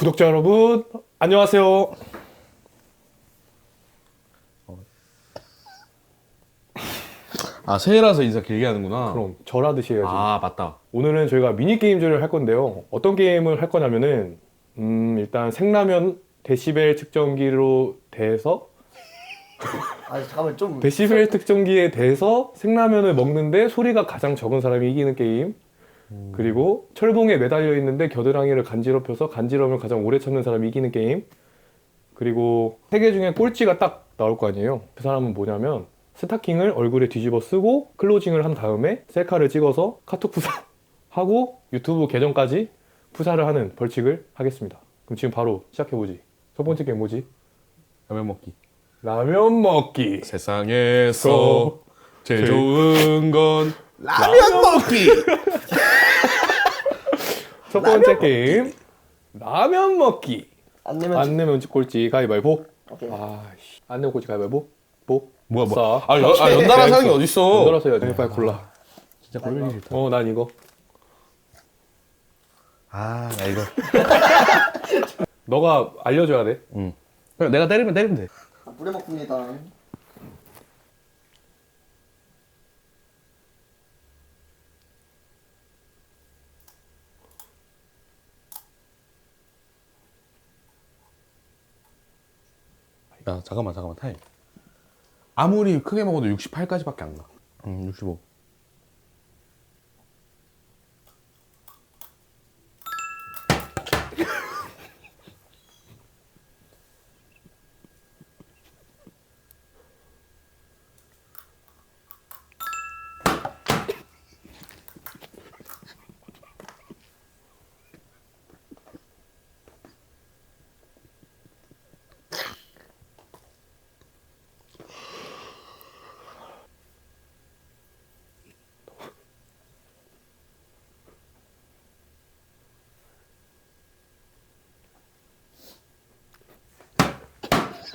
구독자 여러분, 안녕하세요. 아 새해라서 인사 길게 하는구나. 그럼 절하듯이 해야지. 아 맞다. 오늘은 저희가 미니 게임즈를 할 건데요. 어떤 게임을 할 거냐면은, 음, 일단 생라면 데시벨 측정기로 대서, 아 잠깐만 좀 데시벨 측정기에 대서 생라면을 먹는데 소리가 가장 적은 사람이 이기는 게임. 그리고 철봉에 매달려 있는데 겨드랑이를 간지럽혀서 간지럼을 가장 오래 참는 사람이 이기는 게임. 그리고 세 개 중에 꼴찌가 딱 나올 거 아니에요. 그 사람은 뭐냐면 스타킹을 얼굴에 뒤집어 쓰고 클로징을 한 다음에 셀카를 찍어서 카톡 푸사 하고 유튜브 계정까지 푸사를 하는 벌칙을 하겠습니다. 그럼 지금 바로 시작해 보지. 첫 번째 게임 뭐지? 라면 먹기. 라면 먹기. 세상에서 제일 제일 좋은 건 라면 먹기. 첫 번째 게임 라면 먹기. 안 내면 안 내면 꼴찌 가위바위보. 오케이. 아씨 안 내면 꼴찌 가위바위보. 보. 뭐야 싸. 뭐? 아, 연, 아 연달아 사는 게 어딨어? 연달아서 해야지. 빨리 골라. 진짜 골뱅이 싫다. 어, 난 이거. 아 나 이거. 너가 알려줘야 돼. 응. 그냥 내가 때리면 때리면 돼. 아, 물에 먹습니다. 야 잠깐만 잠깐만 타임. 아무리 크게 먹어도 68까지밖에 안 가. 응 65.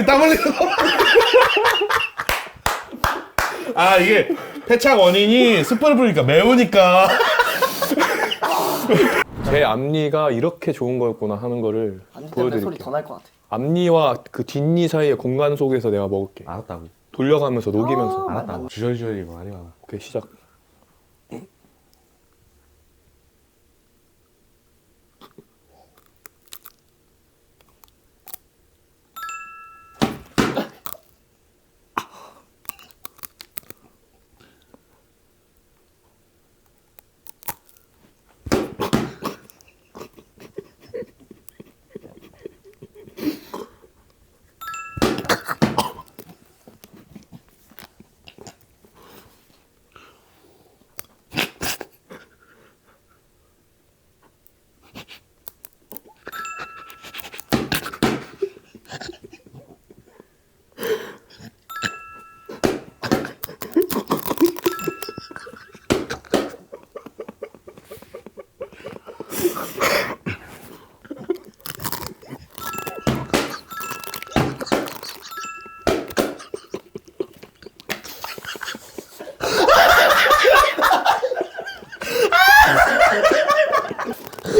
이제 땀 흘리고. 아 이게 패착 원인이 숯불을 뿌리니까 매우니까. 제 앞니가 이렇게 좋은 거였구나 하는 거를 안 때문에 소리 보여드릴게. 더날 것 같아. 앞니와 그 뒷니 사이의 공간 속에서 내가 먹을게. 알았다고. 돌려가면서 녹이면서. 아. 알았다고. 주저리주저리 이거 마. 오케이 시작.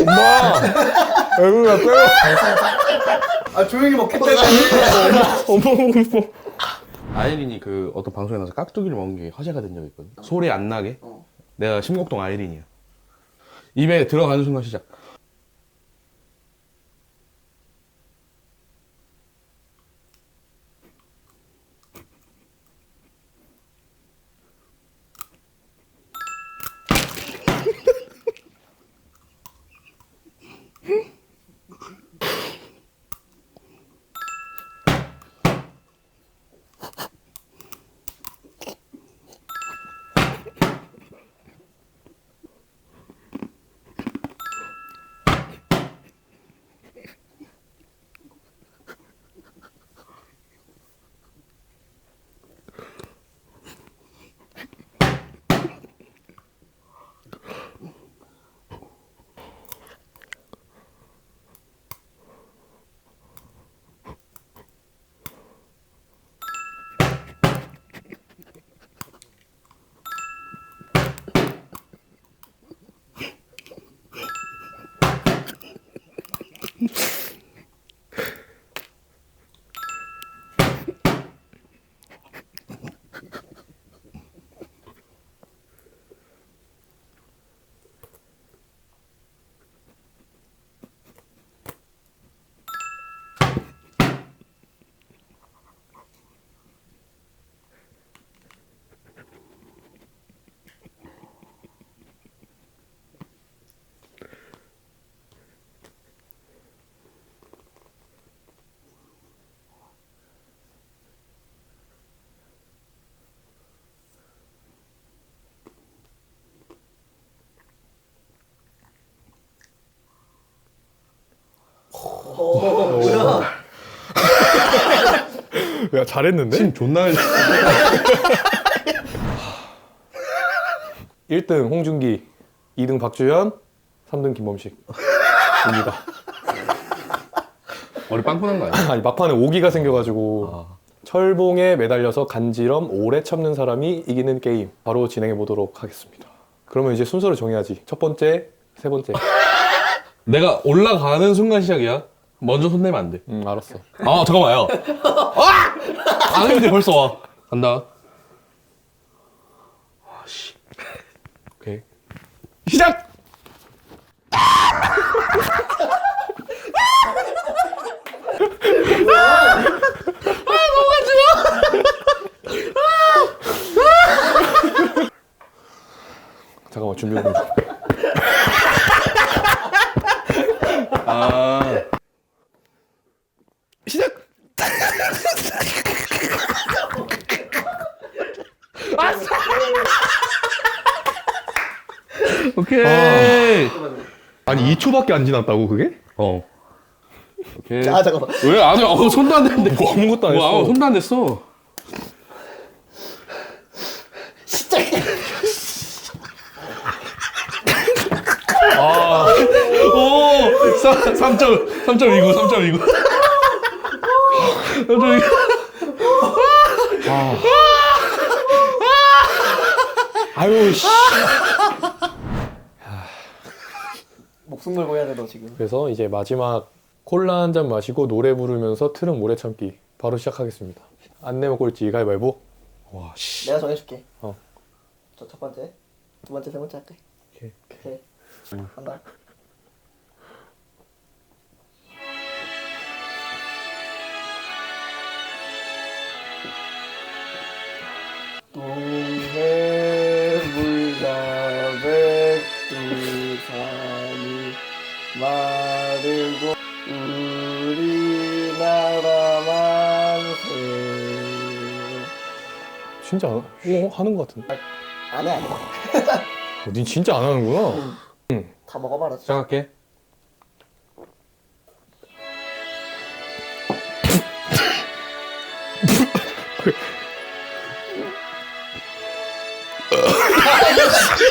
엄마! 애구야 빼요. 아 조용히 먹겠다. 엄마 먹고 싶어. 아이린이 그 어떤 방송에 나와서 깍두기를 먹는 게 화제가 된 적이 있거든. 소리 안 나게. 어. 내가 심곡동 아이린이야. 입에 들어가는 순간 시작. 어, 뭐야? 야 잘했는데? 침 존나 흘려. 1등 홍준기, 2등 박주현, 3등 김범식입니다. 머리 빵꾸난 거 아니야? 아니 막판에 오기가 생겨가지고 아. 철봉에 매달려서 간지럼 오래 참는 사람이 이기는 게임 바로 진행해 보도록 하겠습니다. 그러면 이제 순서를 정해야지. 첫 번째, 세 번째. 내가 올라가는 순간 시작이야. 먼저 손 내면 안 돼. 음 알았어. 아 잠깐만요. 아! 안 했는데 벌써 와. 간다. 아씨. 오케이. 시작. 잠깐만 준비해 좀. 아. 오케이. 아니 2초밖에 안 지났다고 그게? 어. 오케이. 아 잠깐만. 왜 안 해? 어, 손도 안 댔는데. 뭐 아무것도 안 뭐, 했어. 아, 손도 안 댔어. 시작해. 아, 오! 3, 3.29, 3.29. 3.29. 아유 씨. 숨 걸고 해야 돼 너 지금. 그래서 이제 마지막 콜라 한 잔 마시고 노래 부르면서 트럭 모래 참기 바로 시작하겠습니다. 안 내면 꼴찌 가위바위보. 와 씨. 내가 정해줄게. 어. 저 첫 번째, 두 번째, 세 번째 할게. 오케이. 오케이. 간다. 동 진짜 안, 어, 하는 것 같은데. 안해 안해 어, 닌 진짜 안 하는구나. 다 먹어봐라 시작할게.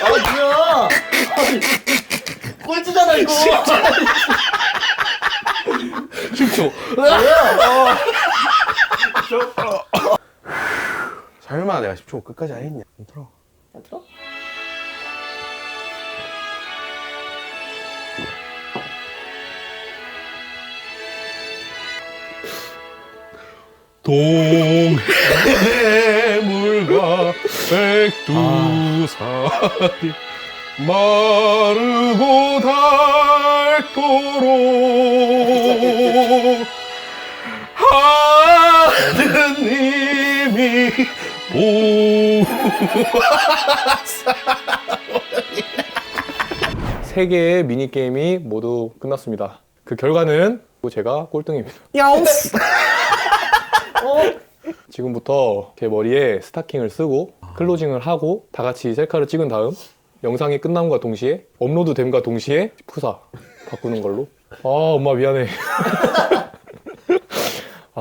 아 뭐야 꼴찌잖아 이거 10초. 뭐야 설마 내가 10초 끝까지 안 했냐? 안 들어. 안 들어? 동해물과 백두산이 마르고 닳도록 하느님이 보세 개의 미니 게임이 모두 끝났습니다. 그 결과는 제가 꼴등입니다. 지금부터 제 머리에 스타킹을 쓰고 클로징을 하고 다 같이 셀카를 찍은 다음 영상이 끝남과 동시에 업로드됨과 동시에 푸사 바꾸는 걸로. 아 엄마 미안해.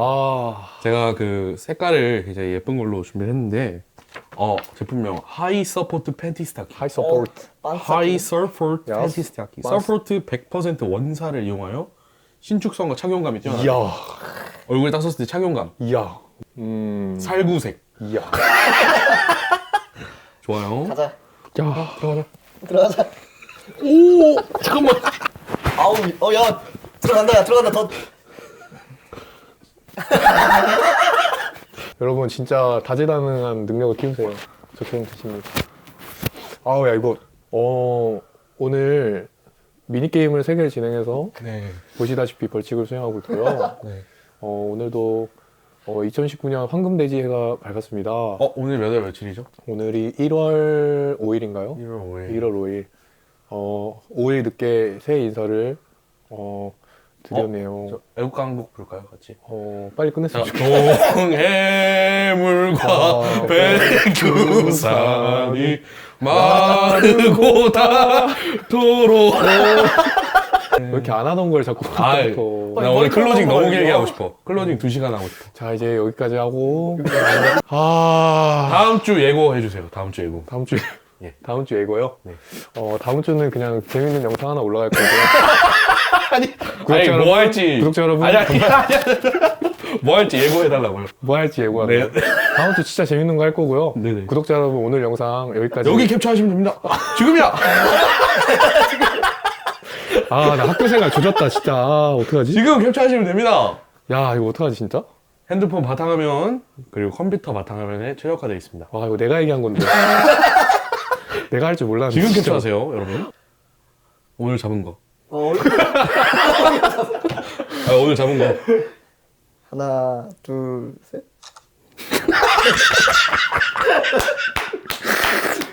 아. 제가 그 색깔을 굉장히 예쁜 걸로 준비했는데 어 제품명 하이 서포트 팬티 스타킹 하이. 서포트. 하이 서포트 야, 팬티 스타킹. 서포트 100% 원사를 이용하여 신축성과 착용감이 뛰어나 이야. 얼굴에 딱 썼을 때 착용감. 이야. 음. 살구색. 이야. 좋아요. 가자. 야. 들어가자. 들어가자. 오! 잠깐만. 아우 어 야. 들어간다 야. 들어간다. 더 여러분 진짜 다재다능한 능력을 키우세요. 적용 드십니다. 아우 야 이거 어 오늘 미니 게임을 세 개를 진행해서 네, 보시다시피 벌칙을 수행하고 있고요. 네. 어 오늘도 어, 2019년 황금돼지 해가 밝았습니다. 어 오늘 몇 월 며칠이죠? 오늘이 1월 5일인가요? 1월 5일 1월 5일. 어 5일 늦게 새해 인사를 어 드렸네요. 저 애국가 한곡 부를까요 같이? 어 빨리 끝냈으면 자, 좋겠어요. 동해물과 아, 백두산이 마르고 닳도록 왜 이렇게 안 하던 걸 자꾸 아, 그때부터. 나 오늘 클로징 너무. 길게 하고 싶어. 클로징 2시간 하고 싶어. 자 이제 여기까지 하고 아 다음 주 예고해 주세요. 다음 주 예고. 다음 주 예. 다음 주 예고요. 네. 어 다음 주는 그냥 재밌는 영상 하나 올라갈 거고요. 아니, 구독자 아니 여러분, 뭐 할지. 구독자 여러분, 아니, 아니, 아니, 아니. 뭐 할지 예고해 달라고요. 뭐 할지 예고하네요. 네. 다음 주 진짜 재밌는 거 할 거고요. 네네. 구독자 여러분 오늘 영상 여기까지. 여기 캡처하시면 됩니다. 지금이야. 아 나 학교 생활 조졌다 진짜. 아, 어떡하지? 지금 캡처하시면 됩니다. 야 이거 어떡하지 진짜? 핸드폰 바탕화면 그리고 컴퓨터 바탕화면에 최적화되어 있습니다. 와 이거 내가 얘기한 건데. 내가 할 줄 몰랐는데. 지금 진짜. 캡처하세요, 여러분. 오늘 잡은 거. 어, 아, 오늘 잡은 거. 하나, 둘, 셋.